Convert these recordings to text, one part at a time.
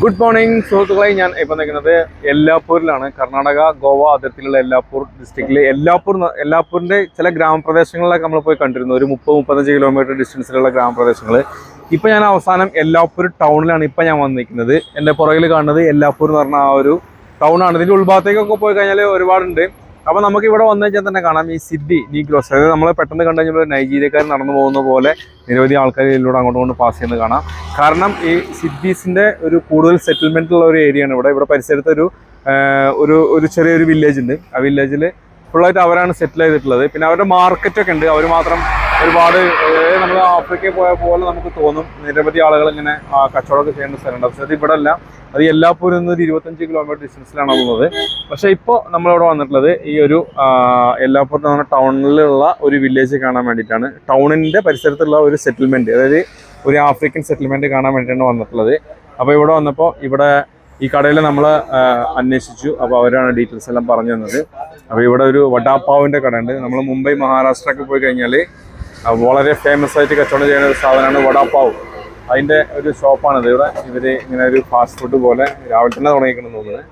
Good morning സുഹൃത്തുക്കളെ. ഞാൻ ഇപ്പം നിൽക്കുന്നത് എല്ലാപ്പൂരിലാണ്. കർണാടക ഗോവ അതിർത്തിയിലുള്ള എല്ലാപ്പൂർ ഡിസ്ട്രിക്റ്റിലെ എല്ലാപ്പൂർ എല്ലാപ്പൂരിന്റെ ചില ഗ്രാമപ്രദേശങ്ങളിലൊക്കെ നമ്മൾ പോയി കണ്ടിരുന്നു. ഒരു മുപ്പത് മുപ്പത്തഞ്ച് കിലോമീറ്റർ ഡിസ്റ്റൻസിലുള്ള ഗ്രാമപ്രദേശങ്ങൾ ഇപ്പം ഞാൻ അവസാനം എല്ലാപ്പൂർ ടൗണിലാണ് ഇപ്പം ഞാൻ വന്നിരിക്കുന്നത്. എന്റെ പുറകിൽ കാണുന്നത് എല്ലാപ്പൂർ എന്ന് പറഞ്ഞ ആ ഒരു ടൗണാണ് ഇതിന്റെ ഉൾഭാഗത്തേക്കൊക്കെ പോയി കഴിഞ്ഞാൽ ഒരുപാടുണ്ട്. അപ്പോൾ നമുക്ക് ഇവിടെ വന്നു കഴിഞ്ഞാൽ തന്നെ കാണാം ഈ സിദ്ധി നീഗ്രോസ് അതായത് നമ്മൾ പെട്ടെന്ന് കണ്ടു കഴിഞ്ഞാൽ നൈജീരിയക്കാർ നടന്നു പോകുന്ന പോലെ നിരവധി ആൾക്കാർ ഇതിലൂടെ അങ്ങോട്ടും പാസ് ചെയ്യുന്നത് കാണാം. കാരണം ഈ സിദ്ധീസിന്റെ ഒരു കൂടുതൽ സെറ്റിൽമെന്റ് ഉള്ള ഒരു ഏരിയ ആണ് ഇവിടെ. ഇവിടെ പരിസരത്ത് ഒരു ഒരു ഒരു ചെറിയൊരു വില്ലേജ് ഉണ്ട്. ആ വില്ലേജിൽ ഫുള്ളായിട്ട് അവരാണ് സെറ്റിൽ ചെയ്തിട്ടുള്ളത്. പിന്നെ അവരുടെ മാർക്കറ്റൊക്കെ ഉണ്ട്. അവർ മാത്രം ഒരുപാട് നമ്മൾ ആഫ്രിക്കയിൽ പോയ പോലെ നമുക്ക് തോന്നും. നിരവധി ആളുകൾ ഇങ്ങനെ കച്ചവടമൊക്കെ ചെയ്യേണ്ട സ്ഥലമുണ്ട്. പക്ഷേ അത് ഇവിടെ അല്ല അത് എല്ലാപ്പൂരിൽ നിന്ന് ഒരു ഇരുപത്തഞ്ച് കിലോമീറ്റർ ഡിസ്റ്റൻസിലാണ് ഉള്ളത്. പക്ഷേ ഇപ്പോൾ നമ്മളിവിടെ വന്നിട്ടുള്ളത് ഈ ഒരു എല്ലാപ്പൂർ എന്ന് പറഞ്ഞ ടൗണിലുള്ള ഒരു വില്ലേജ് കാണാൻ വേണ്ടിയിട്ടാണ്. ടൗണിന്റെ പരിസരത്തുള്ള ഒരു സെറ്റിൽമെന്റ് അതായത് ഒരു ആഫ്രിക്കൻ സെറ്റിൽമെന്റ് കാണാൻ വേണ്ടിയിട്ടാണ് വന്നിട്ടുള്ളത്. അപ്പോൾ ഇവിടെ വന്നപ്പോൾ ഇവിടെ ഈ കടയിൽ നമ്മൾ അന്വേഷിച്ചു. അപ്പോൾ അവരാണ് ഡീറ്റെയിൽസ് എല്ലാം പറഞ്ഞു തന്നത്. അപ്പോൾ ഇവിടെ ഒരു വടാപ്പാവിന്റെ കട ഉണ്ട് നമ്മൾ മുംബൈ മഹാരാഷ്ട്ര ഒക്കെ പോയി കഴിഞ്ഞാൽ വളരെ ഫേമസ് ആയിട്ട് കച്ചവടം ചെയ്യുന്ന ഒരു സാധനമാണ് വടാപ്പാവ്. അതിന്റെ ഒരു ഷോപ്പാണിത് ഇവിടെ ഇവർ ഇങ്ങനെ ഒരു ഫാസ്റ്റ് ഫുഡ് പോലെ രാവിലെ തന്നെ തുടങ്ങിക്കണം തോന്നുന്നത്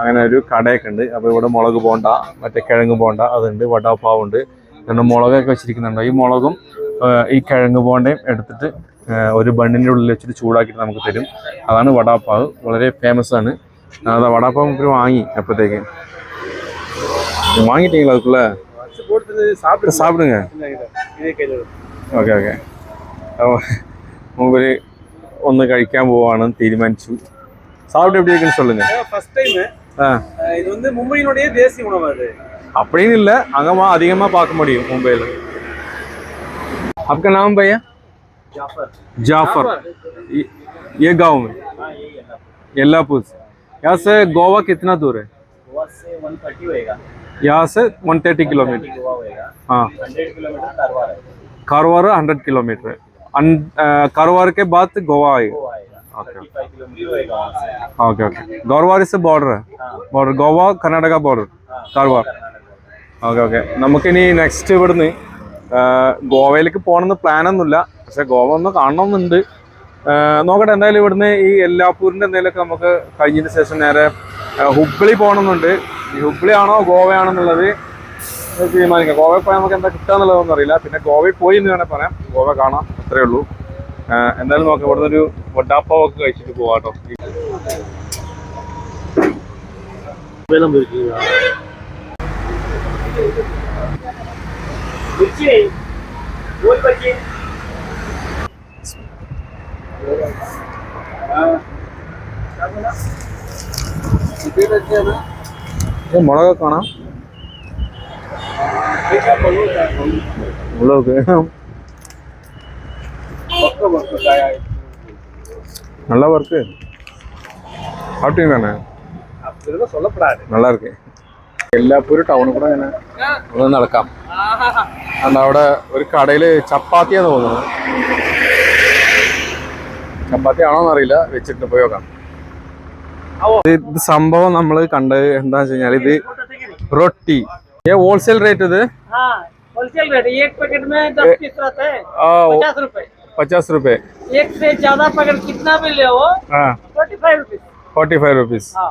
അങ്ങനെ ഒരു കടയൊക്കെ ഉണ്ട്. അപ്പോൾ ഇവിടെ മുളക് പോണ്ട മറ്റേ കിഴങ്ങ് പോണ്ട അതുണ്ട് വടാപ്പാവുണ്ട്. രണ്ട് മുളകൊക്കെ വെച്ചിരിക്കുന്നുണ്ട്. ഈ മുളകും ഈ കിഴങ്ങ് പോണ്ടയും എടുത്തിട്ട് ഒരു ബണ്ണിന്റെ ഉള്ളിൽ വെച്ചിട്ട് ചൂടാക്കിയിട്ട് നമുക്ക് തരും. അതാണ് വടാപ്പാവ്. വളരെ ഫേമസ് ആണ്. അതാ വടാപ്പാവ് നമുക്ക് വാങ്ങി അപ്പോഴത്തേക്ക്. വാങ്ങിയിട്ടില്ല അതുക്കുള്ള அதுக்குள்ள சாப்பிட்டு சாப்பிடுங்க இதே கையில் ഓക്കെ ഓക്കെ അപ്പോൾ മൂപ്പര് ഒന്ന് കഴിക്കാൻ പോവാണ് തീരുമാനിച്ചു சாப்பிட்டு எப்படி இருக்குன்னு சொல்லுங்க ஃபர்ஸ்ட் டைம் ஆ இது வந்து மும்பையினுடைய தேசிய உணவு அது அப்படின்னு இல்லை அங்கே அதிகமாக பார்க்க முடியும் மும்பையில் आपका नाम भैया जाफर जाफर ये- ये गांव में येल्लापुर से यहाँ से गोवा कितना दूर है गोवा से 130 होएगा यहाँ से 130 किलोमीटर गोवा होएगा हाँ 100 किलोमीटर कारवार है कारवार हंड्रेड किलोमीटर है अन- अ, कारवार के बाद गोवा आएगा गोवा आएगा Okay. 35 किलोमीटर होएगा वहाँ से ओके ओके गौरवार से बॉर्डर है हाँ ബോർഡർ ഗോവ കർണാടക ബോർഡർ हाँ കാർവാർ कर्नाटक ഓക്കെ ഓക്കെ നമുക്കിനി നെക്സ്റ്റ് ഇവിടുന്ന് ആ, ഗോവയിലേക്ക് പോകണമെന്ന് പ്ലാനൊന്നുമില്ല പക്ഷെ ഗോവ ഒന്ന് കാണണമെന്നുണ്ട് ആ, നോക്കട്ടെ എന്തായാലും ഇവിടുന്ന് ഈ എല്ലാപ്പൂരിൻ്റെ എന്തെങ്കിലുമൊക്കെ നമുക്ക് കഴിഞ്ഞതിന് ശേഷം നേരെ ആ, ഹുബ്ലി പോകണമെന്നുണ്ട് ഹുബ്ലിയാണോ ഗോവയാണെന്നുള്ളത് തീരുമാനിക്കാം. ഗോവയിൽ പോയാൽ നമുക്ക് എന്താ കിട്ടാന്നുള്ളതൊന്നും അറിയില്ല. പിന്നെ ഗോവയിൽ പോയി എന്ന് വേണേൽ പറയാം. ഗോവ കാണാം അത്രേ ഉള്ളൂ. എന്തായാലും നോക്കാം ഇവിടുന്ന് ഒരു വഡാപ്പാവ് ഒക്കെ കഴിച്ചിട്ട് പോവാട്ടോ ഇതേ പറ്റിയാണ് മുളക് കാണാം. മുളക് நல்லா ஒர்க்கு சாப்பிட்டீங்க தானே சொல்லப்படாது நல்லா ഇരിക്കേ എല്ലാപ്പൂരും ടൗണിൽ കൂടെ അങ്ങനെ നടക്കാം. അതുകൊണ്ട് അവിടെ ഒരു കടയിൽ ചപ്പാത്തിയാന്ന് തോന്നുന്നത് ചപ്പാത്തി ആണോന്നറിയില്ല വെച്ചിട്ട് പോയോക്കാം ഇത് ഇത് സംഭവം നമ്മൾ കണ്ടത് എന്താന്ന് വെച്ച് കഴിഞ്ഞാൽ ഇത് റൊട്ടി ഏ ഹോൾസെയിൽ റേറ്റ് ഇത് हाँ होलसेल रेट एक पैकेट में दस पीस रहता है ആ, पचास रुपए പച്ചാസ് റുപ്യ एक से ज्यादा पैकेट कितना भी ले वो ആ forty five rupees forty five rupees हाँ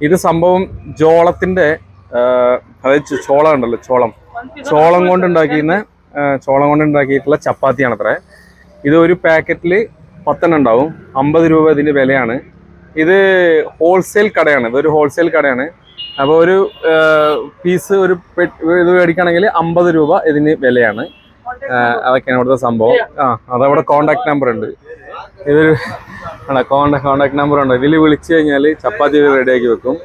ഇത് സംഭവം ജോളത്തിന്റെ ആ, അതായത് ചോ- ചോളം ഉണ്ടല്ലോ ചോളം ചോളം കൊണ്ട് ഉണ്ടാക്കിയിരുന്ന ആ, ചോളം കൊണ്ട് ഉണ്ടാക്കിയിട്ടുള്ള ചപ്പാത്തിയാണ് അത്ര ഇത് ഒരു പാക്കറ്റിൽ പത്തെണ്ണം ഉണ്ടാവും അമ്പത് രൂപ ഇതിന്റെ വിലയാണ് ഇത് ഹോൾസെയിൽ കടയാണ്. ഇതൊരു ഹോൾസെയിൽ കടയാണ്. അപ്പോൾ ഒരു പീസ് ഒരു ഇത് മേടിക്കുകയാണെങ്കിൽ അമ്പത് രൂപ ഇതിന് വിലയാണ്. അതൊക്കെയാണ് ഇവിടുത്തെ സംഭവം. ആ അതവിടെ കോണ്ടാക്ട് നമ്പർ ഉണ്ട്. ഇതൊരു കോണ്ടാക്ട് കോണ്ടാക്ട് നമ്പർ ഉണ്ട്. ഇതിൽ വിളിച്ചു കഴിഞ്ഞാൽ ചപ്പാത്തി റെഡിയാക്കി വെക്കും.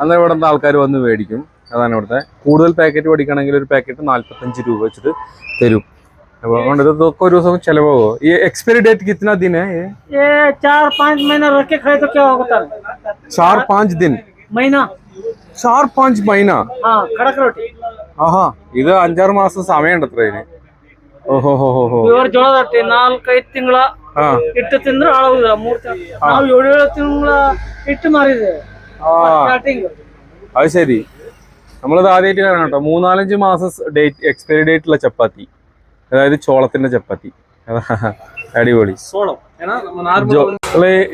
അന്നേരം ഇവിടുത്തെ ആൾക്കാർ വന്ന് മേടിക്കും. അതാണ് ഇവിടുത്തെ. കൂടുതൽ പാക്കറ്റ് മേടിക്കണമെങ്കിൽ ഒരു പാക്കറ്റ് നാൽപ്പത്തഞ്ച് രൂപ വെച്ചിട്ട് തരും. अकाउंट तो, तो को रोज चलेगा वो ये एक्सपायरी डेट कितना दिन है ये ये चार पाँच महीना रख के खाए तो क्या होगा चार पाँच दिन മൈന ചാർ പാഞ്ച് മൈന ആ കടക്ക് റൊട്ടി ആഹാ ಇದು അഞ്ചാറ് മാസം സമയമുണ്ട് അത്ര ഇതിന് ಓಹೋಹೋಹೋ ಇವರು ಜೋಳ ರೊಟ್ಟಿ ನಾಲ್ಕೈದು ತಿಂಗಳ ಇಟ್ಟು ತಿಂದ್ರೆ ಹಾಳಾಗುದಿಲ್ಲ ಮೂರ್ ತಿಂಗಳ ನಾವು ಏಳು ಏಳು ತಿಂಗಳ ಇಟ್ಟು ಮಾರಿದೆ ಸ್ಟಾರ್ಟಿಂಗ್ അത് ശരി നമ്മളത് ആദ്യമായിട്ട് കാണാം കേട്ടോ മൂന്നാലഞ്ച് മാസം ഡേറ്റ് എക്സ്പയറി ഡേറ്റുള്ള ചപ്പാത്തി അതായത് ചോളത്തിന്റെ ചപ്പാത്തി. അടിപൊളി.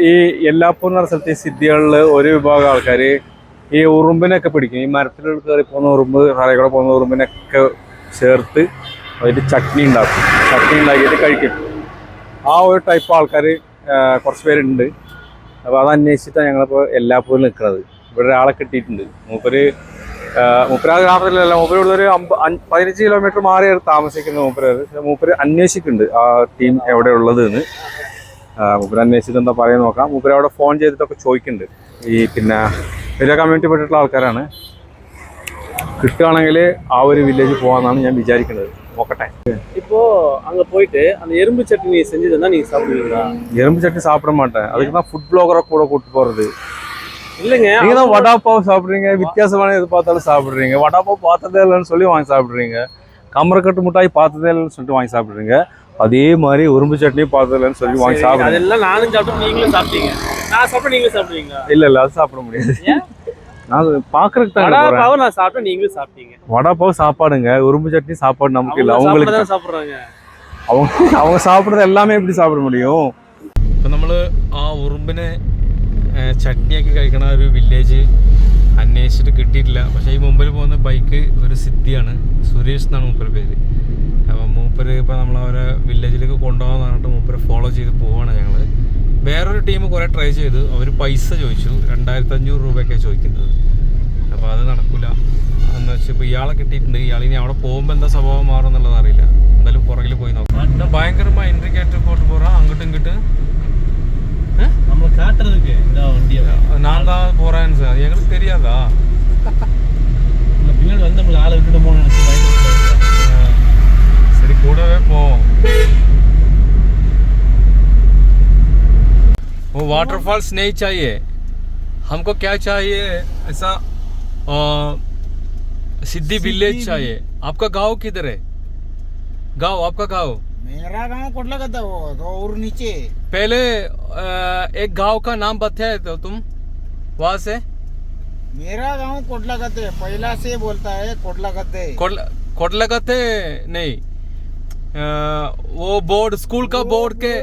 ഈ എല്ലാപ്പൂർ എന്ന സ്ഥലത്ത് ഈ സിദ്ധികളിൽ ഒരു വിഭാഗം ആൾക്കാര് ഈ ഉറുമ്പിനൊക്കെ പിടിക്കും. ഈ മരത്തിൽ കയറി പോകുന്ന ഉറുമ്പ് കടയിൽ കൂടെ പോകുന്ന ഉറുമ്പിനൊക്കെ ചേർത്ത് അതിൽ ചട്നി ഉണ്ടാക്കും. ചട്നി ഉണ്ടാക്കിയിട്ട് കഴിക്കും. ആ ഒരു ടൈപ്പ് ആൾക്കാർ കുറച്ച് പേരുണ്ട്. അപ്പോൾ അത് അന്വേഷിച്ചിട്ടാണ് ഞങ്ങളിപ്പോൾ എല്ലാപ്പൂരിൽ നിൽക്കുന്നത് ഇവിടെ ഒരാളെ കിട്ടിയിട്ടുണ്ട്. മൂപ്പര് മൂപ്പര് ആ ഗ്രാമത്തിലല്ല മൂപ്പര് ഇവിടെ ഒരു അമ്പ അഞ്ച് പതിനഞ്ച് കിലോമീറ്റർ മാറിയാണ് താമസിക്കുന്ന മൂപ്പര് പക്ഷേ മൂപ്പര് അന്വേഷിക്കുന്നുണ്ട് ആ ടീം എവിടെ ഉള്ളത് എന്ന് ആ, മൂപ്പര് അന്വേഷിച്ചിട്ട് എന്താ പറയുക നോക്കാം മൂപ്പര് അവിടെ ഫോൺ ചെയ്തിട്ടൊക്കെ ചോദിക്കുന്നുണ്ട് ഈ പിന്നെ വലിയ കമ്മ്യൂണിറ്റി പെട്ടിട്ടുള്ള ആൾക്കാരാണ് കിട്ടുകയാണെങ്കിൽ ആ ഒരു വില്ലേജ് പോകാമെന്നാണ് ഞാൻ വിചാരിക്കുന്നത് നോക്കട്ടെ இப்போ அங்க போயிட்டு அந்த எறும்பு சட்னி செஞ்சதுன்னா நீங்க சாப்பிடுவீங்களா எறும்பு சட்னி சாப்பிட மாட்டேன் அதுக்கு தான் ஃபுட் பிளாகரை கூட கூட்டு போறது இல்லைங்க நீங்க தான் வடாப்பாவ் சாப்பிடுறீங்க வித்தியாசமான எது பார்த்தாலும் சாப்பிடுறீங்க வடாப்பாவ் பார்த்ததே இல்லைன்னு சொல்லி வாங்கி சாப்பிடுறீங்க கமரக்கட்டு மிட்டாய் பார்த்ததே இல்லைன்னு சொல்லிட்டு வாங்கி சாப்பிடுறீங்க அதே மாதிரி உரும்பு சட்னி பார்த்தது இல்லைன்னு சொல்லி வாங்கி சரி, சாப்பிடுறீங்க அதெல்லாம் நானும் சாப்பிட்டு நீங்களும் சாப்பிட்டீங்க நான் சாப்பிட்டு நீங்களும் சாப்பிடுவீங்களா இல்ல இல்ல அது சாப்பிட முடியாது ஏன்? நான் பாக்குறதுக்கு தான் வடா போறேன் பாவை நான் சாப்பிட்டேன் நீங்களும் சாப்பிட்டீங்க வடாப்பாவ் சாப்பாடுங்க உரும்பு சட்னி சாப்பாடு நமக்கு இல்ல அவங்க அவங்களுக்கு சாப்பிடதான் சாப்பிடுறாங்க அவங்க அவங்க சாப்பிட்றது எல்லாமே எப்படி സാപ്പിട முடியும் ഇപ്പം നമ്മൾ ആ ഉറുമ്പിനെ ഏഹ്, ചട്നിയാക്കി കഴിക്കണ ഒരു വില്ലേജ് അന്വേഷിച്ചിട്ട് കിട്ടിയിട്ടില്ല. പക്ഷേ ഈ മുമ്പിൽ പോകുന്ന ബൈക്ക് ഒരു സിദ്ധിയാണ്. സുരേഷ് എന്നാണ് മൂപ്പര് പേര്. അപ്പം മൂപ്പര് ഇപ്പോൾ നമ്മൾ അവരെ വില്ലേജിലേക്ക് കൊണ്ടുപോകാൻ പറഞ്ഞിട്ട് മൂപ്പര് ഫോളോ ചെയ്ത് പോവാണ് ഞങ്ങൾ വേറൊരു ടീം കുറേ ട്രൈ ചെയ്തു. അവർ പൈസ ചോദിച്ചു. രണ്ടായിരത്തി അഞ്ഞൂറ് രൂപയൊക്കെ ചോദിക്കുന്നത്. അപ്പോൾ അത് നടക്കില്ല എന്ന് വെച്ച് ഇപ്പോൾ ഇയാളെ കിട്ടിയിട്ടുണ്ട്. ഇയാൾ ഇനി അവിടെ പോകുമ്പോൾ എന്താ സ്വഭാവം മാറും എന്നുള്ളത് അറിയില്ല. എന്തായാലും പുറകിൽ പോയി നോക്കാം. ഭയങ്കരമായി ഇൻഡിക്കേറ്റർ പോട്ട് പോകാം അങ്ങോട്ടും ഇങ്ങോട്ട് நம்மள காட்டுறதுக்கு இந்த வண்டியை நான் தான் போகிறேன்னு சார் எங்களுக்கு தெரியாதா பின்னாடி வந்து நம்மளுக்கு ஆளை விட்டுட்டு போகணும்னு நினைச்சு பயந்து சரி கூடவே போவோம் वो वाटरफॉल्स नहीं चाहिए हमको क्या चाहिए ऐसा अ, सिद्धि विलेज चाहिए आपका गांव किधर है गांव आपका गांव मेरा गाँव कोटला का था वो तो और नीचे। पहले एक गाँव का नाम बताया तो तुम वहाँ से? मेरा गाँव कोटला गते पहला से बोलता है कोटला गते कोटलगते नहीं। अ, वो बोर्ड स्कूल का बोर्ड के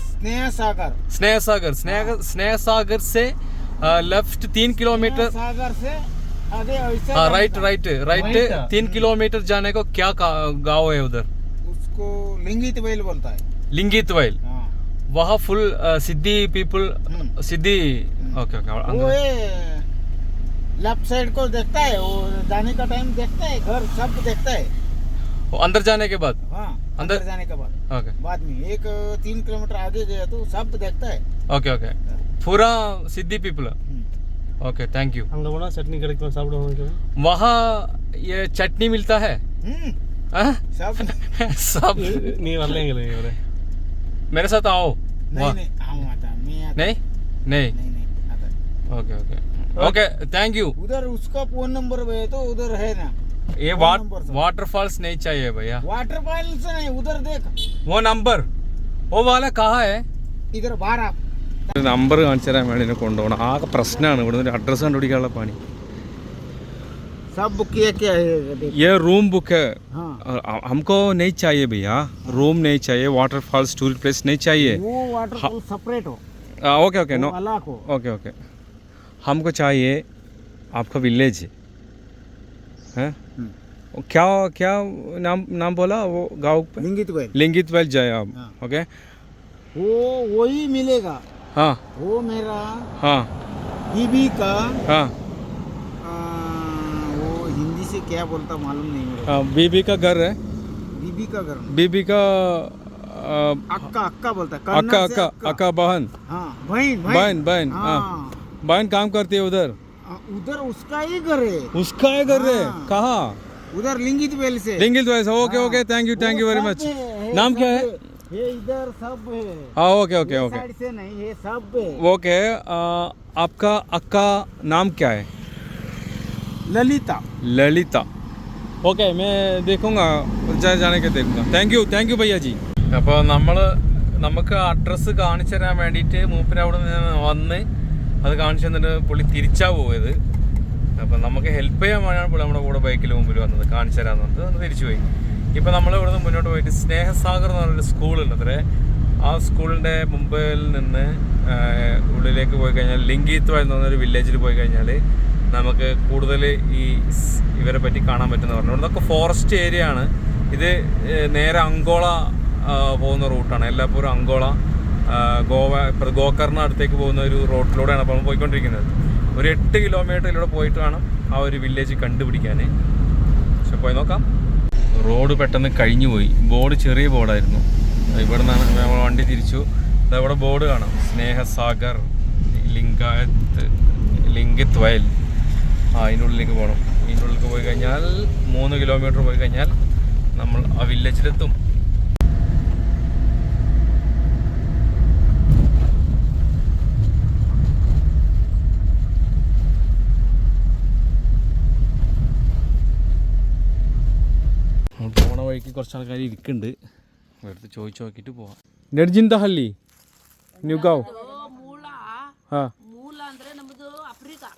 स्नेह सागर। स्नेह सागर स्नेह स्नेह सागर से लेफ़्ट तीन किलोमीटर सागर से हाँ राइट राइट राइट तीन किलोमीटर जाने को क्या गाँव है उधर? उसको लिंगित बैल बोलता है। लिंगित वैल। हाँ। वहाँ फुल सिद्धि पीपल हम्म। सिद्धि ओके वो ओके ये लेफ़्ट साइड को देखता है वो जाने का टाइम देखता है घर सब देखता है। अंदर जाने के बाद? हाँ अंदर- अंदर जाने के बाद। ओके बाद में एक तीन किलोमीटर आगे गया तो सब देखता है। ओके ओके पूरा Siddi people. Okay thank you அங்க போனா சட்னி கிடைக்கும் சாப்பிடுவாங்க वहाँ ये चटनी मिलता है हम्म, हाँ? सब सब நீ வரலங்களே இவரே मेरे साथ आओ नहीं वाह। नहीं आऊँ आता मैं आता नहीं नहीं नहीं नहीं आता okay okay okay thank you उधर उसका फोन नंबर है तो उधर है ना ये फोन वाट नंबर से। वाटरफॉल्स नहीं चाहिए भैया वाटर फॉल्स नहीं उधर देख वो नंबर वो वाला कहाँ है इधर बाहर आप നമ്പർ കാണിച്ചു തരാൻ വേണ്ടി എന്നെ കൊണ്ടുപോകണം ആകെ പ്രശ്നമാണ് ഇവിടെ ഒരു അഡ്രസ്സ് കണ്ടുപിടിക്കാനുള്ള പണി सब किया क्या है देख ये रूम बुक है हाँ अ- हमको नहीं चाहिए भैया रूम नहीं चाहिए वाटरफॉल्स टूरिस्ट प्लेस नहीं चाहिए वो वाटर फॉल सेपरेट हो आ, ओके ओके नो वो अलग हो ओके ओके हमको चाहिए आपका विलेज है हम्म। क्या क्या नाम नाम बोला वो गाँव पे लिंगित बैल लिंगित वेल जाए आप हाँ। ओके वो वही मिलेगा हाँ। वो मेरा हाँ। बीबी का हाँ। आ, वो हिंदी से क्या बोलता मालूम नहीं मेरे हाँ, बीबी का घर है। बीबी का घर। बीबी का आ, अक्का अक्का बोलता है। अक्का अक्का अक्का। बहन। हाँ बहन बहन। बहन हाँ। हाँ। बहन काम करती है उधर। उधर उसका ही घर है। उसका है घर है? हाँ। कहाँ? उधर लिंगित बेल से। लिंगित वैसा ओके हाँ। Okay thank you thank you very much नाम क्या है? ये इधर सब है हाँ ओके ओके ये ओके साइड से नहीं ये सब है ओके आ, आपका अक्का नाम क्या है ललिता ലളിത ഓക്കെ മേ ദേഖൂങ്ക जा- जाने के देखूंगा thank you thank you bhaiya ji അപ്പോൾ നമ്മൾ നമുക്ക് അഡ്രസ്സ് കാണിച്ചു തരാൻ വേണ്ടിയിട്ട് മൂപ്പര് അവിടെ നിന്ന് വന്ന് അത് കാണിച്ചു തന്നിട്ട് പുള്ളി തിരിച്ചാ പോയത് അപ്പം നമുക്ക് ഹെൽപ്പ് ചെയ്യാൻ വേണ്ടിയാണ് പുള്ളി നമ്മുടെ കൂടെ ബൈക്കിൽ മുമ്പിൽ വന്നത് കാണിച്ചു തരാൻ വന്നത് തിരിച്ചു പോയി ഇപ്പൊ നമ്മൾ ഇവിടുന്ന് മുന്നോട്ട് പോയിട്ട് സ്നേഹസാഗർ എന്ന് പറഞ്ഞൊരു സ്കൂളുണ്ട് അത്രേ. ആ സ്കൂളിന്റെ മുമ്പിൽ നിന്ന് ഉള്ളിലേക്ക് പോയി കഴിഞ്ഞാൽ ലിംഗീത്വ എന്ന് പറഞ്ഞൊരു വില്ലേജിൽ പോയി കഴിഞ്ഞാൽ നമുക്ക് കൂടുതൽ ഈ ഇവരെ പറ്റി കാണാൻ പറ്റുന്ന പറഞ്ഞു. ഇവിടുന്നൊക്കെ ഫോറസ്റ്റ് ഏരിയ ആണ്. ഇത് നേരെ അങ്കോള പോകുന്ന റൂട്ടാണ് എല്ലാപ്പോഴും അങ്കോള ഗോവ ഗോകർണ അടുത്തേക്ക് പോകുന്ന ഒരു റോട്ടിലൂടെയാണ് നമ്മൾ പോയിക്കൊണ്ടിരിക്കുന്നത്. ഒരു എട്ട് കിലോമീറ്ററിലൂടെ പോയിട്ട് വേണം ആ ഒരു വില്ലേജ് കണ്ടുപിടിക്കാൻ പക്ഷെ പോയി നോക്കാം. റോഡ് പെട്ടെന്ന് കഴിഞ്ഞു പോയി. ബോർഡ് ചെറിയ ബോർഡായിരുന്നു. ഇവിടെ നിന്നാണ് നമ്മൾ വണ്ടി തിരിച്ചു. അതവിടെ ബോർഡ് കാണാം. സ്നേഹസാഗർ ലിംഗായത്ത് ലിംഗിത് വയൽ ആ അതിനുള്ളിലേക്ക് പോകണം ഇതിനുള്ളിലേക്ക് പോയി കഴിഞ്ഞാൽ മൂന്ന് കിലോമീറ്റർ പോയി കഴിഞ്ഞാൽ നമ്മൾ ആ വില്ലേജിലെത്തും നമ്മൾ പോണ വഴിക്ക് കുറച്ച് ആൾക്കാർ ഇരിക്കുന്നുണ്ട് എടുത്ത് ചോദിച്ചു നോക്കിയിട്ട് പോവാം നെഡ്ജിന്ത ഹല്ലി ന്യൂഗാവ് ಮೂಲ ಹಾಂ ಮೂಲ ಅಂದ್ರೆ ನಮ್ದು ಅಫ್ರಿಕಾ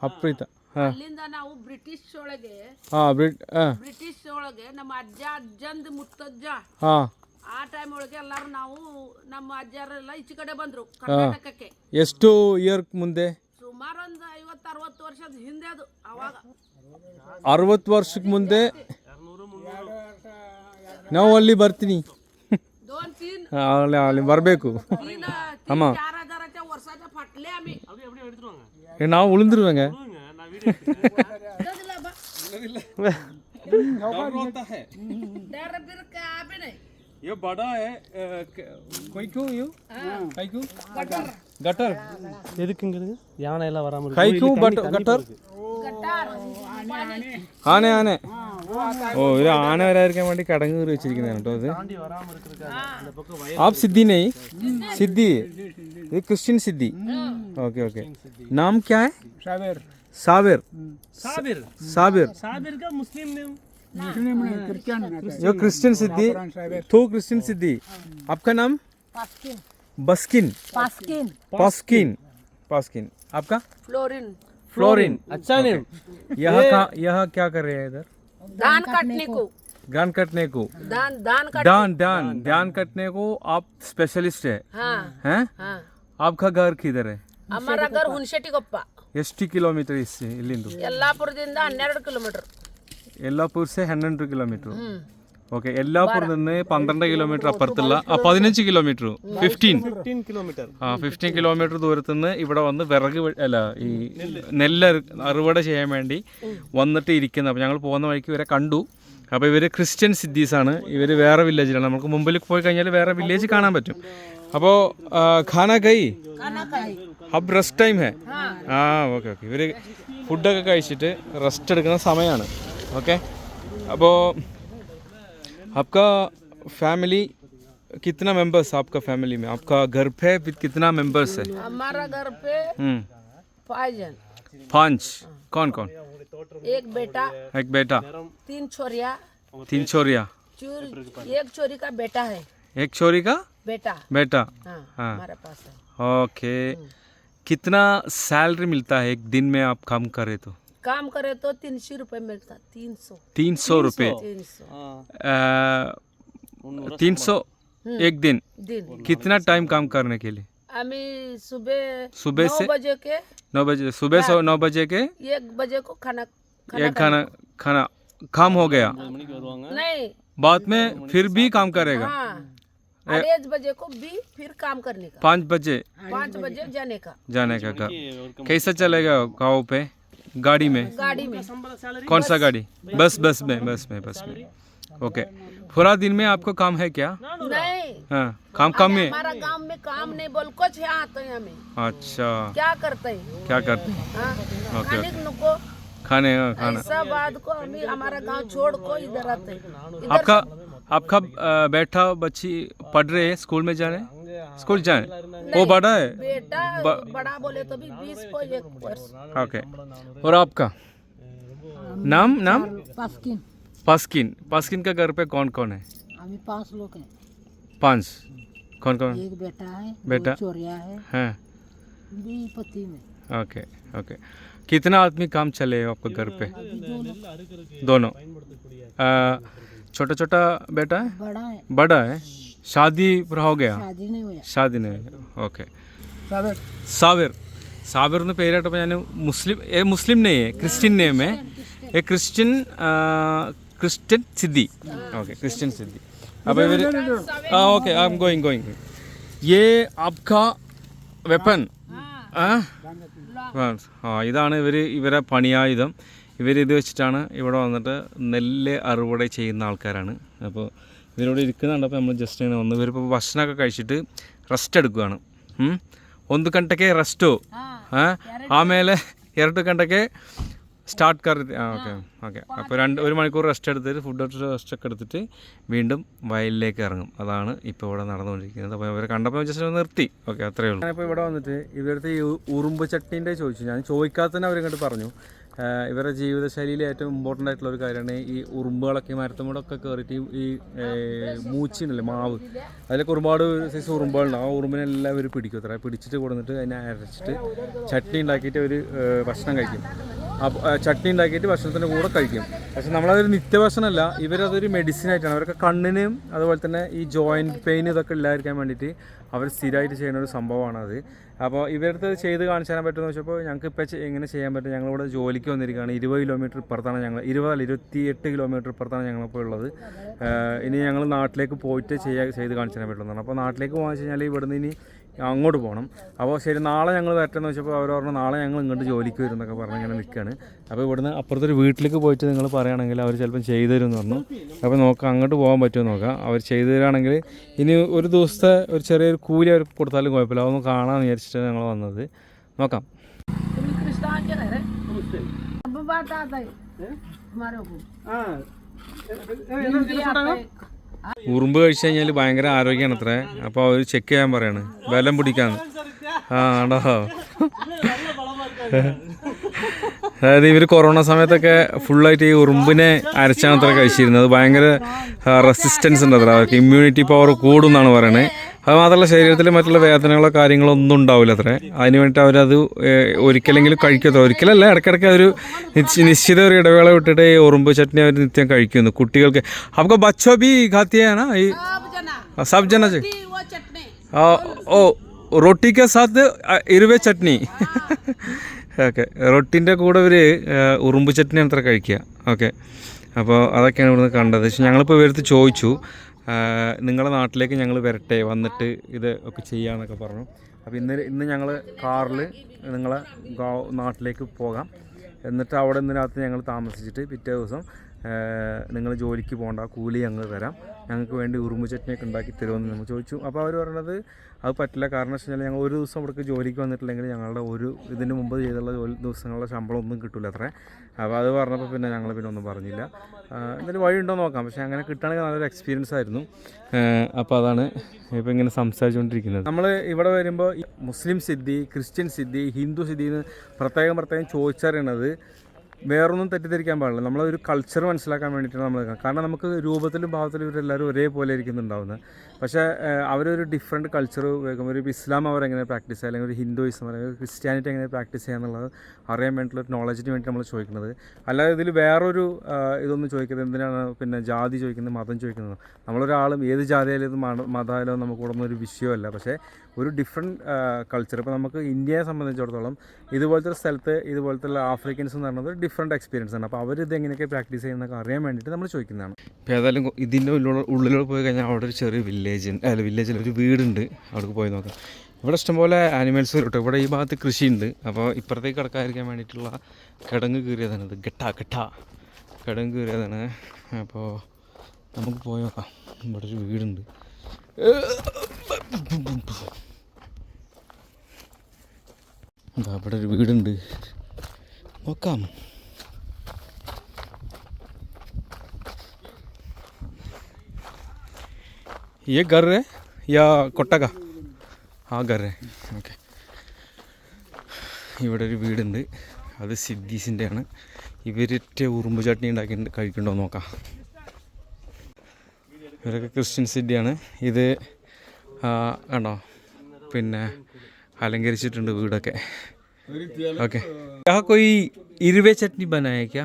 ಅಪ್ರೀತ ಹಾಂ ಅಲ್ಲಿಂದ ನಾವು ಬ್ರಿಟಿಷ್ ಒಳಗೆ ಹಾಂ ಬ್ರಿಡ್ ಹಾಂ ಬ್ರಿಟಿಷ್ ಒಳಗೆ ನಮ್ಮ ಅಜ್ಜ ಅಜ್ಜಂದ್ ಮುತ್ತಜ್ಜ ಹಾಂ ಆ ಟೈಮ್ ಒಳಗೆ ಎಲ್ಲಾರು ನಾವು ನಮ್ಮ ಅಜ್ಜರೆಲ್ಲ ಈಚೆ ಕಡೆ ಬಂದ್ರು ಕರ್ನಾಟಕಕ್ಕೆ ಎಷ್ಟು ಇಯರ್ ಮುಂದೆ ಸುಮಾರು ಒಂದು ಐವತ್ತು ಅರವತ್ತು ವರ್ಷದ ಹಿಂದೆ ಅದು ಅವಾಗ ಅರವತ್ತು ವರ್ಷಕ್ಕೆ ಮುಂದೆ ನಾವು ಅಲ್ಲಿ ಬರ್ತೀನಿ दोन तीन ಅಲ್ಲಿ ಅಲ್ಲಿ ಬರಬೇಕು तीन ಅಮ್ಮ. तीन चार हजाराच्या वर्षाच्या फाटले आम्ही ನಾವು ಉಳಿದ್ರುವಂಗ दिला बा. डर बिर काय बी नाही ये बड़ा है कोई क्यों यू कई क्यों गटर எதுக்குங்கிறது யானை எல்லாம் வராம कई क्यों बट गटर गटार ആന ആന ഓ ഒരു ആന വരാതിരിക്കാൻ വേണ്ടി കടങ്ങ് കയറി വെച്ചിരിക്കുന്നതാണ് കേട്ടോ ഇത് வராம இருக்கிறதுக்காக आप सिद्धि नहीं सिद्धि ये क्रिश्चियन सिद्धि ओके ओके नाम क्या है सावेर साबिर சாபிர் साबिर சாபிர் का मुस्लिम नेम मुस्लिम नहीं क्रिश्चियन जो क्रिश्चियन सिद्धि तो क्रिश्चियन सिद्धि आपका नाम पास्किन बस्किन। पास्किन। पास्किन। पास्किन। आपका? फ्लोरिन। फ्लोरिन। अच्छा नहीं। यहाँ का यहाँ क्या कर रहे हैं इधर? धान काटने को। धान कटने को। धान धान धान धान धान कटने को आप स्पेशलिस्ट है। हाँ, हैं? हाँ. आपका घर किधर है? हमारा घर हुनशेटी ಹುಣಸೆಟ್ಟಿಗೊಪ್ಪ ಎಷ್ಟು ಕಿಲೋಮೀಟರ್ ಇಲ್ಲಿಂದ ಯಲ್ಲಾಪುರದಿಂದ ಹನ್ನೆರಡು ಕಿಲೋಮೀಟರ್ ಯಲ್ಲಾಪುರ ಸೆ ಹನ್ನೆರಡು ಕಿಲೋಮೀಟರ್ ഓക്കെ എല്ലാപ്പുറത്ത് നിന്ന് പന്ത്രണ്ട് കിലോമീറ്റർ അപ്പുറത്തുള്ള പതിനഞ്ച് കിലോമീറ്റർ. ഫിഫ്റ്റീൻ ആ ഫിഫ്റ്റീൻ കിലോമീറ്റർ ദൂരത്തു നിന്ന് ഇവിടെ വന്ന് വിറക് അല്ല ഈ നെല്ല് അറുവട ചെയ്യാൻ വേണ്ടി വന്നിട്ട് ഇരിക്കുന്നത് അപ്പോൾ ഞങ്ങൾ പോകുന്ന വഴിക്ക് ഇവരെ കണ്ടു. അപ്പോൾ ഇവർ ക്രിസ്ത്യൻ സിദ്ധീസാണ്. ഇവർ വേറെ വില്ലേജിലാണ് നമുക്ക് മുമ്പിൽ പോയി കഴിഞ്ഞാൽ വേറെ വില്ലേജ് കാണാൻ പറ്റും. അപ്പോൾ ഖാന കൈ? ഹബ് റെസ്റ്റ് ടൈം ഹേ? ആ ഓക്കെ ഓക്കെ. ഇവർ ഫുഡൊക്കെ കഴിച്ചിട്ട് റെസ്റ്റ് എടുക്കുന്ന സമയമാണ് ഓക്കെ? അപ്പോൾ आपका फैमिली कितना मेंबर्स आपका फैमिली में? आपका घर पे कितना मेंबर्स है? हमारा घर पे हम्म। पाँच जन। पाँच? कौन कौन? एक बेटा एक बेटा। तीन छोरिया। तीन छोरिया। एक छोरी का बेटा है। एक छोरी का बेटा। बेटा? हाँ हाँ। हमारे पास है। ओके। कितना सैलरी मिलता है एक दिन में आप काम करे तो? काम करे तो तीन सौ रुपये मिलता तीन सौ तीन सौ रुपये तीन सौ तीन सौ एक दिन. दिन. कितना टाइम काम करने के लिए? अभी सुबह सुबह से बजे के नौ बजे सुबह से नौ बजे के एक बजे को खाना एक खाना खाना काम हो गया। नहीं। बाद में फिर भी काम करेगा। पाँच बजे को भी फिर काम करने का। पाँच बजे। पाँच बजे जाने का। जाने का, का। कैसा चलेगा गाँव पे? गाड़ी में? गाड़ी में। कौन सा गाड़ी? बस बस में बस में बस में। ओके। पूरा दिन में आपको काम है क्या? नहीं। हाँ काम कम है हमारा गाँव में काम नहीं बोल कुछ है आते हैं हमें अच्छा। क्या करते हैं? क्या करते हैं? हाँ ओके खाने हाँ, खाना। ऐसा बात को हमें हमारा गाँव छोड़ को इधर आते हैं। आपका आपका बैठा बच्ची पढ़ रहे हैं स्कूल में जाने स्कूल जाए। वो बड़ा है। बेटा बड़ा बोले तो भी बीस को एक वर्ष। ओके। और आपका? नाम नाम? पास्किन। पास्किन। पास्किन का घर पे कौन कौन है? हमें पाँच लोग हैं। पाँच। कौन कौन एक बेटा है बेटा। चोरिया है। हैं। भी पति में। Okay okay. कितना आदमी काम चले हो आपके घर पे? दोनों। दोनों। छोटा छोटा बेटा है? बड़ा है। बड़ा है? शादी पूरा हो गया शादी नहीं हुआ ഷാദിന് ഓക്കെ സാവിർ സാവിർ എന്ന് പേരായിട്ടപ്പോൾ ഞാൻ മുസ്ലിം ഏ മുസ്ലിം നെയ് ക്രിസ്ത്യൻ നെയിം है ഏ Christian Christian Siddi okay Christian Siddi അപ്പോൾ ഇവർ ആ okay I'm going going ये आपका വെപ്പൺ ആ ആ ഇതാണ് ഇവർ ഇവരെ പണിയായുധം ഇവരിത് വെച്ചിട്ടാണ് ഇവിടെ വന്നിട്ട് നെല്ല് അറുവട ചെയ്യുന്ന ആൾക്കാരാണ് അപ്പോൾ ഇതിനോട് ഇരിക്കുന്നുണ്ട് അപ്പോൾ നമ്മൾ ജസ്റ്റ് ഇങ്ങനെ ഒന്ന് ഇപ്പോൾ ഭക്ഷണമൊക്കെ കഴിച്ചിട്ട് റെസ്റ്റ് എടുക്കുകയാണ് ഒന്ന് കണ്ടൊക്കെ റെസ്റ്റോ ആ ആമേലെ ഇരട്ട്. കണ്ടൊക്കെ സ്റ്റാർട്ട് കറി. ആ ഓക്കെ ഓക്കെ അപ്പോൾ രണ്ട് ഒരു മണിക്കൂർ റെസ്റ്റ് എടുത്തിട്ട് ഫുഡ് റെസ്റ്റ് ഒക്കെ എടുത്തിട്ട് വീണ്ടും വയലിലേക്ക് ഇറങ്ങും. അതാണ് ഇപ്പോൾ ഇവിടെ നടന്നുകൊണ്ടിരിക്കുന്നത്. അപ്പോൾ ഇവരെ കണ്ടപ്പോൾ ജസ്റ്റ് നിർത്തി. ഓക്കെ അത്രയേ ഉള്ളൂ. ഞാനിപ്പോൾ ഇവിടെ വന്നിട്ട് ഇവരുടെ ഈ ഉറുമ്പ് ചട്ടീന്റെ ചോദിച്ചു. ഞാൻ ചോദിക്കാത്തന്നെ അവരിങ്ങോട്ട് പറഞ്ഞു. ഇവരുടെ ജീവിതശൈലിയിൽ ഏറ്റവും ഇമ്പോർട്ടന്റ് ആയിട്ടുള്ള ഒരു കാര്യമാണ് ഈ ഉറുമ്പുകളൊക്കെ ഈ മരത്തുമ്പോഴൊക്കെ കയറിയിട്ട് ഈ- മൂച്ചിനല്ലേ മാവ്. അതിലൊക്കെ ഒരുപാട് സൈസ് ഉറുമ്പുകളുണ്ട്. ആ ഉറുമ്പിനെല്ലാം ഇവർ പിടിക്കും അത്ര. പിടിച്ചിട്ട് കൊടുത്തിട്ട് അതിനെ അരച്ചിട്ട് ചട്നി ഉണ്ടാക്കിയിട്ട് അവർ ഭക്ഷണം കഴിക്കും. അപ്പോൾ ചട്നി ഉണ്ടാക്കിയിട്ട് ഭക്ഷണത്തിന്റെ കൂടെ കഴിക്കും. പക്ഷെ നമ്മളതൊരു നിത്യഭക്ഷണമല്ല ഇവരതൊരു മെഡിസിൻ ആയിട്ടാണ്. അവരൊക്കെ കണ്ണിനും അതുപോലെ തന്നെ ഈ ജോയിന്റ് പെയിൻ ഇതൊക്കെ ഇല്ലാതിരിക്കാൻ വേണ്ടിയിട്ട് അവർ സ്ഥിരമായിട്ട് ചെയ്യുന്ന ഒരു സംഭവമാണ് അത് അപ്പോൾ ഇവരടുത്ത് ചെയ്ത് കാണിച്ചു തരാൻ പറ്റുമെന്ന് വെച്ചപ്പോൾ ഞങ്ങൾക്ക് ഇപ്പോൾ എങ്ങനെ ചെയ്യാൻ പറ്റും? ഞങ്ങളിവിടെ ജോലിക്ക് വന്നിരിക്കുകയാണ്. ഇരുപത് കിലോമീറ്റർ ഇപ്പുറത്താണ് ഞങ്ങൾ ഇരുപതല്ല ഇരുപത്തി എട്ട് കിലോമീറ്റർ ഇപ്പുറത്താണ് ഞങ്ങളിപ്പോൾ ഉള്ളത് ഇനി ഞങ്ങൾ നാട്ടിലേക്ക് പോയിട്ട് ചെയ്യാൻ ചെയ്ത് കാണിച്ചു തരാൻ പറ്റുന്നതാണ്. അപ്പോൾ നാട്ടിലേക്ക് പോകാൻ വെച്ച് കഴിഞ്ഞാൽ ഇവിടുന്ന് ഇനി അങ്ങോട്ട് പോകണം. അപ്പോൾ ശരി നാളെ ഞങ്ങൾ വരട്ടെന്ന് വെച്ചപ്പോൾ അവർ പറഞ്ഞു നാളെ ഞങ്ങൾ ഇങ്ങോട്ട് ജോലിക്ക് വരും എന്നൊക്കെ പറഞ്ഞ് ഇങ്ങനെ നിൽക്കുകയാണ് അപ്പോൾ ഇവിടുന്ന് അപ്പുറത്തൊരു വീട്ടിലേക്ക് പോയിട്ട് നിങ്ങൾ പറയുകയാണെങ്കിൽ അവർ ചിലപ്പം ചെയ്തു തരും എന്ന് പറഞ്ഞു. അപ്പോൾ നോക്കാം അങ്ങോട്ട് പോകാൻ പറ്റുമോ നോക്കാം. അവർ ചെയ്തു തരാണെങ്കിൽ ഇനി ഒരു ദിവസത്തെ ഒരു ചെറിയൊരു കൂലി അവർക്ക് കൊടുത്താലും കുഴപ്പമില്ല. അതൊന്ന് കാണാമെന്ന് വിചാരിച്ചിട്ടാണ് ഞങ്ങൾ വന്നത്. നോക്കാം. बात आता है हमारे को ഉറുമ്പ് കഴിച്ചു കഴിഞ്ഞാൽ ഭയങ്കര ആരോഗ്യമാണ് അത്ര അപ്പോൾ അവർ ചെക്ക് ചെയ്യാൻ പറയാണ് ബലം പിടിക്കാന്ന് ആ ആണ്ടോ അതായത് ഇവർ കൊറോണ സമയത്തൊക്കെ ഫുള്ളായിട്ട് ഈ ഉറുമ്പിനെ അരച്ചാണ് അത്ര കഴിച്ചിരുന്നത്. ഭയങ്കര റെസിസ്റ്റൻസ് ഉണ്ട് അത്ര. അവർക്ക് ഇമ്മ്യൂണിറ്റി പവർ കൂടുന്നാണ് പറയുന്നത് അത് മാത്രമല്ല ശരീരത്തിൽ മറ്റുള്ള വേദനകളോ കാര്യങ്ങളോ ഒന്നും ഉണ്ടാവില്ല അത്ര. അതിന് വേണ്ടിയിട്ട് അവരത് ഒരിക്കലെങ്കിലും കഴിക്കത്തോ ഒരിക്കലല്ല ഇടയ്ക്കിടയ്ക്ക് അവർ നിശ്ചിത ഒരു ഇടവേള വിട്ടിട്ട് ഈ ഉറുമ്പ് ചട്നി അവർ നിത്യം കഴിക്കുന്നു. കുട്ടികൾക്ക് അപ്പോൾ ബച്ചോ ബി ഖാത്തിയാണ്? ഈ സബ്ജന ഓ റൊട്ടിക്ക സാത്ത് ഇരുവേ ചട്നി. ഓക്കെ. റൊട്ടിന്റെ കൂടെ ഒരു ഉറുമ്പ് ചട്ടിനെ അത്ര കഴിക്കുക. ഓക്കെ. അപ്പോൾ അതൊക്കെയാണ് ഇവിടുന്ന് കണ്ടത്. പക്ഷേ ഞങ്ങളിപ്പോൾ ഇവരടുത്ത് ചോദിച്ചു നിങ്ങളുടെ നാട്ടിലേക്ക് ഞങ്ങൾ വരട്ടെ വന്നിട്ട് ഇത് ഒക്കെ ചെയ്യാമെന്നൊക്കെ പറഞ്ഞു. അപ്പോൾ ഇന്ന് ഇന്ന് ഞങ്ങൾ കാറിൽ നിങ്ങളെ നാട്ടിലേക്ക് പോകാം. എന്നിട്ട് അവിടെ നിന്നകത്ത് ഞങ്ങൾ താമസിച്ചിട്ട് പിറ്റേ ദിവസം നിങ്ങൾ ജോലിക്ക് പോകണ്ട കൂലി ഞങ്ങൾ തരാം. ഞങ്ങൾക്ക് വേണ്ടി ഉറുമ്പ് ചട്നിയൊക്കെ ഉണ്ടാക്കി തരുമെന്ന് നമ്മൾ ചോദിച്ചു. അപ്പോൾ അവർ പറഞ്ഞത് അത് പറ്റില്ല. കാരണം വെച്ച് കഴിഞ്ഞാൽ ഞങ്ങൾ ഒരു ദിവസം ഇവിടേക്ക് ജോലിക്ക് വന്നിട്ടില്ലെങ്കിൽ ഞങ്ങളുടെ ഒരു ഇതിന് മുമ്പ് ചെയ്തുള്ള ജോലി ദിവസങ്ങളുടെ ശമ്പളം ഒന്നും കിട്ടില്ല അത്രേ. അപ്പോൾ അത് പറഞ്ഞപ്പോൾ പിന്നെ ഞങ്ങൾ പിന്നെ ഒന്നും പറഞ്ഞില്ല. എന്തായാലും ഉണ്ടോ നോക്കാം. പക്ഷേ അങ്ങനെ കിട്ടുകയാണെങ്കിൽ നല്ലൊരു എക്സ്പീരിയൻസ് ആയിരുന്നു. അപ്പോൾ അതാണ് ഇപ്പോൾ ഇങ്ങനെ സംസാരിച്ചുകൊണ്ടിരിക്കുന്നത്. നമ്മൾ ഇവിടെ വരുമ്പോൾ മുസ്ലിം സിദ്ധി ക്രിസ്ത്യൻ സിദ്ധി ഹിന്ദു സിദ്ധി എന്ന് പ്രത്യേകം പ്രത്യേകം ചോദിച്ചറിയണത് വേറൊന്നും തെറ്റിദ്ധരിക്കാൻ പാടില്ല നമ്മളൊരു കൾച്ചർ മനസ്സിലാക്കാൻ വേണ്ടിയിട്ടാണ് നമ്മൾ. കാരണം നമുക്ക് രൂപത്തിലും ഭാവത്തിലും ഇവരെല്ലാവരും ഒരേപോലെ ഇരിക്കുന്നുണ്ടാവുന്നത് പക്ഷേ അവരൊരു ഡിഫറെന്റ് കൾച്ചർ ഉപയോഗിക്കുമ്പോൾ ഒരു ഇസ്ലാം അവർ എങ്ങനെ പ്രാക്ടീസ് ചെയ്യുക അല്ലെങ്കിൽ ഒരു ഹിന്ദുയിസം അല്ലെങ്കിൽ ക്രിസ്ത്യാനിറ്റി എങ്ങനെ പ്രാക്ടീസ് ചെയ്യുക എന്നുള്ളത് അറിയാൻ വേണ്ടിയിട്ടുള്ള നോളജിന് വേണ്ടി നമ്മൾ ചോദിക്കുന്നത്. അല്ലാതെ ഇതിൽ വേറൊരു ഇതൊന്നും ചോദിക്കുന്നത് എന്തിനാണ് പിന്നെ ജാതി ചോദിക്കുന്നത് മതം ചോദിക്കുന്നത്? നമ്മളൊരാളും ഏത് ജാതിയായാലും മതമായാലും നമുക്ക് കൂടുന്ന ഒരു വിഷയമല്ല. പക്ഷേ ഒരു ഡിഫറെന്റ് കൾച്ചർ ഇപ്പോൾ നമുക്ക് ഇന്ത്യയെ സംബന്ധിച്ചിടത്തോളം ഇതുപോലത്തെ ഒരു സ്ഥലത്ത് ഇതുപോലത്തെ ആഫ്രിക്കൻസ് എന്ന് പറയുന്നത് ഒരു ഡിഫറെന്റ് എക്സ്പീരിയൻസ് ആണ്. അപ്പോൾ അവരിത് എങ്ങനെയൊക്കെ പ്രാക്ടീസ് ചെയ്യുന്നതൊക്കെ അറിയാൻ വേണ്ടിയിട്ട് നമ്മൾ ചോദിക്കുന്നതാണ്. ഇപ്പോൾ ഏതായാലും ഇതിന്റെ ഉള്ളിലൂടെ പോയി കഴിഞ്ഞാൽ അവിടെ ഒരു ചെറിയ വില്ലേജ് അല്ല വില്ലേജിൽ ഒരു വീടുണ്ട്. അവിടേക്ക് പോയി നോക്കാം. ഇവിടെ ഇഷ്ടംപോലെ ആനിമൽസ് കേട്ടോ ഇവിടെ ഈ ഭാഗത്ത് കൃഷിയുണ്ട്. അപ്പോൾ ഇപ്പുറത്തേക്ക് കിടക്കാതിരിക്കാൻ വേണ്ടിയിട്ടുള്ള കിടങ്ങ് കീറിയതാണ് ഇത്. ഗട്ട ഗട്ട കിടങ്ങ് കീറിയതാണ്. അപ്പോൾ നമുക്ക് പോയി നോക്കാം. ഇവിടെ ഒരു വീടുണ്ട്. അവിടെ ഒരു വീടുണ്ട്. നോക്കാം. ये घर है या കൊട്ടക ആ घर है ഓക്കെ ഇവിടെ ഒരു വീടുണ്ട് അത് സിദ്ധീസിൻ്റെ ആണ് ഇവരൊറ്റ ഉറുമ്പ് ചട്നി ഉണ്ടാക്കി കഴിക്കണ്ടോ നോക്കാം ഇവരൊക്കെ ക്രിസ്ത്യൻ സിറ്റിയാണ് ഇത് ആ, കണ്ടോ പിന്നെ അലങ്കരിച്ചിട്ടുണ്ട് വീടൊക്കെ ഓക്കെ यहाँ कोई इरवे चटनी बनाया है क्या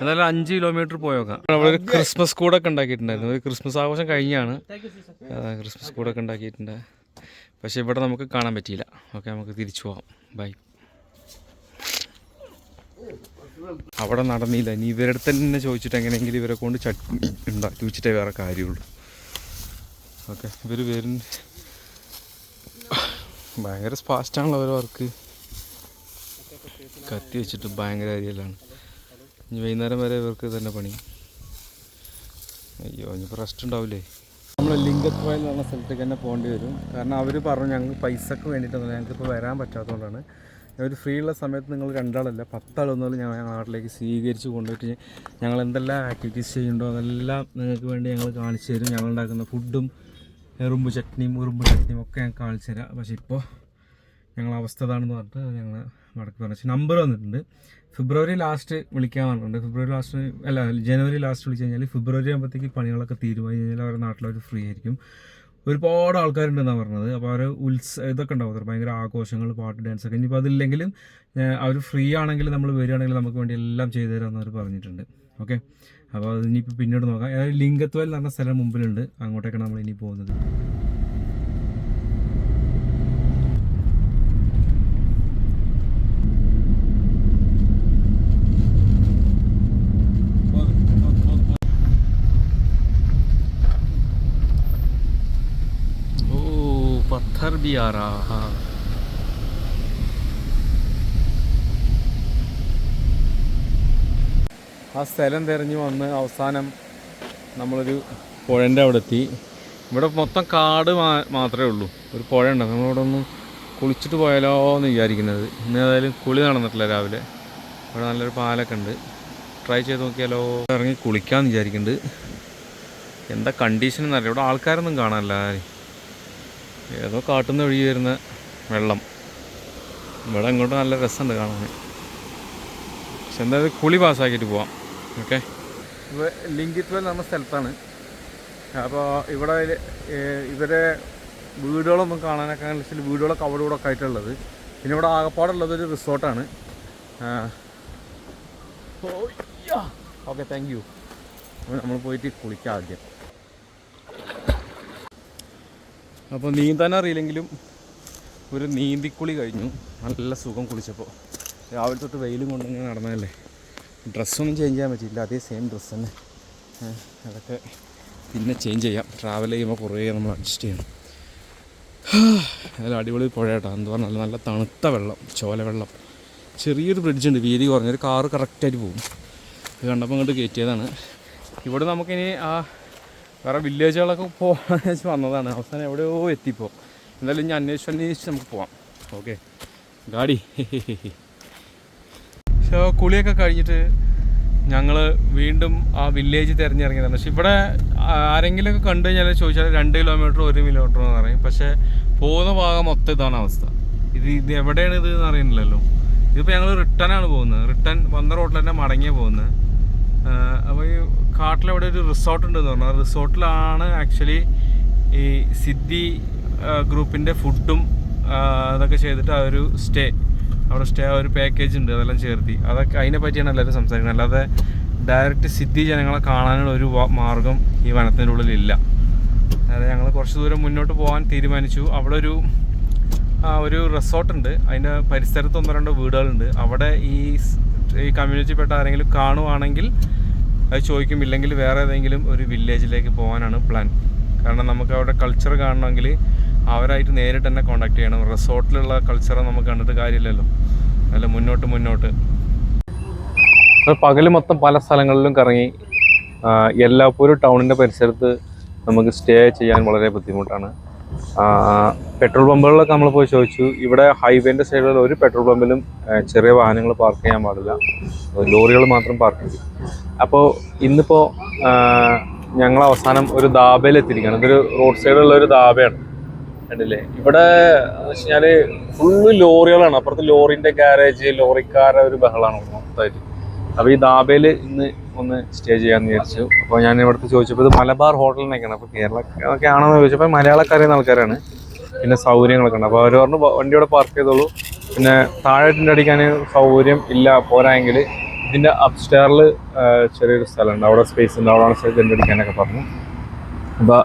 എന്നാലും അഞ്ച് കിലോമീറ്റർ പോയേക്കാം. അവിടെ ഒരു ക്രിസ്മസ് കൂടൊക്കെ ഉണ്ടാക്കിയിട്ടുണ്ടായിരുന്നു. ഒരു ക്രിസ്മസ് ആഘോഷം കഴിഞ്ഞാണ്. ക്രിസ്മസ് കൂടൊക്കെ ഉണ്ടാക്കിയിട്ടുണ്ട്. പക്ഷേ ഇവിടെ നമുക്ക് കാണാൻ പറ്റിയില്ല. ഓക്കെ നമുക്ക് തിരിച്ചു പോകാം ബൈ. അവിടെ നടന്നില്ല. ഇനി ഇവരുടെ തന്നെ ചോദിച്ചിട്ട് എങ്ങനെയെങ്കിലും ഇവരെ കൊണ്ട് ചട്നി ഉണ്ടാക്കി വെച്ചിട്ടേ വേറെ കാര്യമുള്ളൂ. ഓക്കെ ഇവർ വരുന്ന ഭയങ്കര ഫാസ്റ്റാണല്ലോ ഓരോ വർക്ക് കത്തി വെച്ചിട്ട് ഭയങ്കര അരിയലാണ്. ഇനി വൈകുന്നേരം വരെ ഇവർക്ക് തന്നെ പണി. അയ്യോ ഇനിയിപ്പോൾ റെസ്റ്റ് ഉണ്ടാവില്ലേ നമ്മൾ ലിംഗത്ത് പോയിൽ എന്ന് പറഞ്ഞ സ്ഥലത്തേക്ക് തന്നെ പോകേണ്ടി വരും. കാരണം അവർ പറഞ്ഞു ഞങ്ങൾക്ക് പൈസക്ക് വേണ്ടിയിട്ടൊന്നും ഞങ്ങൾക്കിപ്പോൾ വരാൻ പറ്റാത്തതുകൊണ്ടാണ്. ഒരു ഫ്രീ ഉള്ള സമയത്ത് നിങ്ങൾ രണ്ടാളല്ല പത്താളൊന്നും ഞങ്ങൾ നാട്ടിലേക്ക് സ്വീകരിച്ച് കൊണ്ടുപോയിട്ട് ഞങ്ങൾ എന്തെല്ലാം ആക്ടിവിറ്റീസ് ചെയ്യുന്നുണ്ടോ അതെല്ലാം നിങ്ങൾക്ക് വേണ്ടി ഞങ്ങൾ കാണിച്ചു തരും. ഞങ്ങൾ ഉണ്ടാക്കുന്ന ഫുഡും എറുമ്പ് ചട്നിയും ഉറുമ്പ് ചട്നിയും ഒക്കെ ഞാൻ കാണിച്ചു തരാം. പക്ഷേ ഇപ്പോൾ ഞങ്ങൾ അവസ്ഥ പറഞ്ഞിട്ട് ഞങ്ങൾ മടക്കി പറഞ്ഞു നമ്പർ വന്നിട്ടുണ്ട്. ഫെബ്രുവരി ലാസ്റ്റ് വിളിക്കാൻ പറഞ്ഞിട്ടുണ്ട്. ഫെബ്രുവരി ലാസ്റ്റ് അല്ല ജനുവരി ലാസ്റ്റ് വിളിച്ചു കഴിഞ്ഞാൽ ഫെബ്രുവരി ആകുമ്പോഴത്തേക്ക് പണികളൊക്കെ തീരുമാനിച്ചു കഴിഞ്ഞാൽ അവരുടെ നാട്ടിലവർ ഫ്രീ ആയിരിക്കും. ഒരുപാട് ആൾക്കാരുണ്ടെന്നാണ് പറഞ്ഞത്. അപ്പോൾ അവർ ഉത്സ ഇതൊക്കെ ഉണ്ടാവും ഭയങ്കര ആഘോഷങ്ങൾ പാട്ട് ഡാൻസ് ഒക്കെ. ഇനിയിപ്പോൾ അതില്ലെങ്കിലും അവർ ഫ്രീ ആണെങ്കിൽ നമ്മൾ വരികയാണെങ്കിൽ നമുക്ക് വേണ്ടി എല്ലാം ചെയ്തു തരാമെന്ന് അവർ പറഞ്ഞിട്ടുണ്ട്. ഓക്കെ അപ്പോൾ അത് ഇനിയിപ്പോൾ പിന്നീട് നോക്കാം. ലിംഗത്വൽ എന്ന് പറഞ്ഞ സ്ഥലം മുമ്പിലുണ്ട്. അങ്ങോട്ടേക്കാണ് നമ്മൾ ഇനി പോകുന്നത്. भी आ रहा हाँ ആ സ്ഥലം തിരഞ്ഞു വന്ന് അവസാനം നമ്മളൊരു പുഴൻ്റെ അവിടെ എത്തി ഇവിടെ മൊത്തം കാട് മാ മാത്രമേ ഉള്ളൂ ഒരു പുഴ ഉണ്ട് നമ്മളിവിടെ ഒന്ന് കുളിച്ചിട്ട് പോയാലോ എന്ന് വിചാരിക്കുന്നത് ഇന്ന് ഏതായാലും കുളി നടന്നിട്ടില്ല രാവിലെ ഇവിടെ നല്ലൊരു പാലൊക്കെ ഉണ്ട് ട്രൈ ചെയ്ത് നോക്കിയാലോ ഇറങ്ങി കുളിക്കാമെന്ന് വിചാരിക്കുന്നുണ്ട് എന്താ കണ്ടീഷൻ എന്നറിയില്ല ഇവിടെ ആൾക്കാരൊന്നും കാണാനില്ല ആരെയും. ഏതോ കാട്ടുന്ന ഒഴുകി വരുന്ന വെള്ളം. ഇവിടെ ഇങ്ങോട്ട് നല്ല രസമുണ്ട് കാണാൻ. പക്ഷെ എന്തായാലും കുളി പാസ്സാക്കിയിട്ട് പോവാം. ഓക്കെ? ലിങ്കിത്വൽ എന്ന സ്ഥലത്താണ്. അപ്പോൾ ഇവിടെ ഇവരെ വീടുകളൊന്നും കാണാനൊക്കെ വെച്ചാൽ വീടുകളൊക്കെ അവിടെ ഇവിടെ ഒക്കെ ആയിട്ടുള്ളത്. പിന്നെ ഇവിടെ ആകപ്പാടുള്ളത് ഒരു റിസോർട്ടാണ്. Okay thank you. നമ്മൾ പോയിട്ട് കുളിക്കാം ആദ്യം. അപ്പോൾ നീന്താൻ അറിയില്ലെങ്കിലും ഒരു നീന്തിക്കുളി കഴിഞ്ഞു. നല്ല സുഖം കുളിച്ചപ്പോൾ രാവിലെ തൊട്ട് വെയിലും കൊണ്ടിങ്ങനെ നടന്നതല്ലേ. ഡ്രസ്സൊന്നും ചേഞ്ച് ചെയ്യാൻ പറ്റിയില്ല. അതേ സെയിം ഡ്രസ്സ് തന്നെ. അതൊക്കെ പിന്നെ ചേഞ്ച് ചെയ്യാം. ട്രാവൽ ചെയ്യുമ്പോൾ കുറേ നമ്മൾ അഡ്ജസ്റ്റ് ചെയ്യണം. നല്ല അടിപൊളി പുഴ കേട്ടോ. എന്താ പറഞ്ഞാൽ നല്ല തണുത്ത വെള്ളം ചോല വെള്ളം. ചെറിയൊരു ബ്രിഡ്ജ് ഉണ്ട്. വീതി കുറഞ്ഞൊരു കാറ് കറക്റ്റായിട്ട് പോകും. അത് കണ്ടപ്പോൾ അങ്ങോട്ട് കയറ്റിയതാണ്. ഇവിടെ നമുക്കിനി ആ വേറെ വില്ലേജുകളൊക്കെ പോകാമെന്ന് വെച്ച് വന്നതാണ്. അവസാനം എവിടെയോ എത്തിപ്പോൾ എന്തായാലും ഇനി അന്വേഷിച്ച് അന്വേഷിച്ച് നമുക്ക് പോവാം. ഓക്കെ. ഗാഡി. പക്ഷേ കുളിയൊക്കെ കഴിഞ്ഞിട്ട് ഞങ്ങൾ വീണ്ടും ആ വില്ലേജ് തിരഞ്ഞിറങ്ങിയതാണ്. പക്ഷെ ഇവിടെ ആരെങ്കിലുമൊക്കെ കണ്ടു കഴിഞ്ഞാൽ ചോദിച്ചാൽ രണ്ട് കിലോമീറ്റർ ഒരു കിലോമീറ്റർ എന്ന് പറയും. പക്ഷേ പോകുന്ന ഭാഗം മൊത്തം ഇതാണ് അവസ്ഥ. ഇത് ഇത് എവിടെയാണ് ഇത് എന്ന് അറിയുന്നില്ലല്ലോ. ഇതിപ്പോൾ ഞങ്ങൾ റിട്ടേൺ ആണ് പോകുന്നത്. റിട്ടേൺ വന്ന റോട്ടിൽ തന്നെ മടങ്ങിയാണ് പോകുന്നത്. അപ്പോൾ ഈ കാട്ടിലവിടെ ഒരു റിസോർട്ട് ഉണ്ടെന്ന് പറഞ്ഞു. ആ റിസോർട്ടിലാണ് ആക്ച്വലി ഈ സിദ്ധി ഗ്രൂപ്പിന്റെ ഫുഡും അതൊക്കെ ചെയ്തിട്ട് ആ ഒരു സ്റ്റേ അവിടെ സ്റ്റേ ആ ഒരു പാക്കേജ് ഉണ്ട് അതെല്ലാം ചേർത്തി. അതൊക്കെ അതിനെ പറ്റിയാണ് എല്ലാവരും സംസാരിക്കുന്നത്. അല്ലാതെ ഡയറക്റ്റ് സിദ്ധി ജനങ്ങളെ കാണാനുള്ള ഒരു മാർഗം ഈ വനത്തിന്റെ ഉള്ളിലില്ല അതായത് ഞങ്ങൾ കുറച്ച് ദൂരം മുന്നോട്ട് പോകാൻ തീരുമാനിച്ചു. അവിടെ ഒരു ഒരു റിസോർട്ടുണ്ട് അതിന്റെ പരിസരത്ത് ഒന്നോ രണ്ടോ വീടുകളുണ്ട്. അവിടെ ഈ ഈ കമ്മ്യൂണിറ്റിപ്പെട്ട ആരെങ്കിലും കാണുവാണെങ്കിൽ അത് ചോദിക്കും ഇല്ലെങ്കിൽ വേറെ ഏതെങ്കിലും ഒരു വില്ലേജിലേക്ക് പോകാനാണ് പ്ലാൻ. കാരണം നമുക്ക് അവിടെ കൾച്ചർ കാണണമെങ്കിൽ അവരായിട്ട് നേരിട്ട് തന്നെ കോണ്ടാക്ട് ചെയ്യണം. റിസോർട്ടിലുള്ള കൾച്ചർ നമുക്ക് കണ്ടിട്ട് കാര്യമില്ലല്ലോ. അല്ല മുന്നോട്ട് മുന്നോട്ട്. പകൽ മൊത്തം പല സ്ഥലങ്ങളിലും കറങ്ങി എല്ലാപ്പോഴും ടൗണിന്റെ പരിസരത്ത് നമുക്ക് സ്റ്റേ ചെയ്യാൻ വളരെ ബുദ്ധിമുട്ടാണ്. പെട്രോൾ പമ്പുകളിലൊക്കെ നമ്മൾ പോയി ചോദിച്ചു. ഇവിടെ ഹൈവേന്റെ സൈഡിൽ ഒരു പെട്രോൾ പമ്പിലും ചെറിയ വാഹനങ്ങൾ പാർക്ക് ചെയ്യാൻ പാടില്ല. ലോറികൾ മാത്രം പാർക്ക് ചെയ്യും. അപ്പോൾ ഇന്നിപ്പോൾ ഞങ്ങൾ അവസാനം ഒരു ദാബയിൽ എത്തിയിരിക്കുകയാണ്. ഇതൊരു റോഡ് സൈഡിലുള്ള ഒരു ദാബയാണ് കണ്ടില്ലേ? ഇവിടെ എന്ന് വെച്ച് ഫുള്ള് ലോറികളാണ്. അപ്പുറത്ത് ലോറിന്റെ ഗാരേജ് ലോറിക്കാരുടെ ഒരു ബഹളമാണ് മൊത്തമായിട്ട്. അപ്പോൾ ഈ ദാബയിൽ ഇന്ന് ഒന്ന് സ്റ്റേ ചെയ്യാമെന്ന് വിചാരിച്ചു. അപ്പോൾ ഞാൻ ഇവിടുത്തെ ചോദിച്ചപ്പോൾ ഇത് മലബാർ ഹോട്ടലിനൊക്കെയാണ്. അപ്പോൾ കേരളമൊക്കെ ആണെന്ന് ചോദിച്ചപ്പോൾ മലയാളക്കാരെന്ന ആൾക്കാരാണ്. പിന്നെ സൗകര്യങ്ങളൊക്കെ ഉണ്ട്. അപ്പോൾ അവർ പറഞ്ഞു വണ്ടി ഇവിടെ പാർക്ക് ചെയ്തോളൂ. പിന്നെ താഴെ അടിക്കാൻ സൗകര്യം ഇല്ല. പോരായെങ്കിൽ ഇതിന്റെ അപ്സ്റ്റെയറിൽ ചെറിയൊരു സ്ഥലമുണ്ട്. അവിടെ സ്പേസ് ഉണ്ട്. അവിടെ ടിന്റെ അടിക്കാനൊക്കെ പറഞ്ഞു. അപ്പോൾ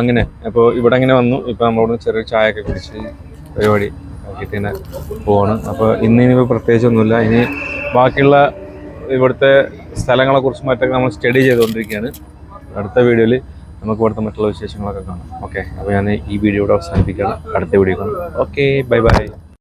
അങ്ങനെ. അപ്പോൾ ഇവിടെ അങ്ങനെ വന്നു. ഇപ്പോൾ നമ്മളോട് ചെറിയ ഒക്കെ കുടിച്ച് പരിപാടി ആക്കിയിട്ട് ഇങ്ങനെ പോവാണ്. അപ്പോൾ ഇന്ന് ഇനിയിപ്പോൾ പ്രത്യേകിച്ചൊന്നുമില്ല ഇനി ബാക്കിയുള്ള ഇവിടുത്തെ സ്ഥലങ്ങളെക്കുറിച്ച് മറ്റൊക്കെ നമ്മൾ സ്റ്റഡി ചെയ്തുകൊണ്ടിരിക്കുകയാണ്. അടുത്ത വീഡിയോയിൽ നമുക്ക് ഇവിടുത്തെ മറ്റുള്ള വിശേഷങ്ങളൊക്കെ കാണാം. ഓക്കെ അപ്പോൾ ഞാൻ ഈ വീഡിയോ ഇവിടെ അവസാനിപ്പിക്കുകയാണ്. അടുത്ത വീഡിയോ കാണാം. Okay bye bye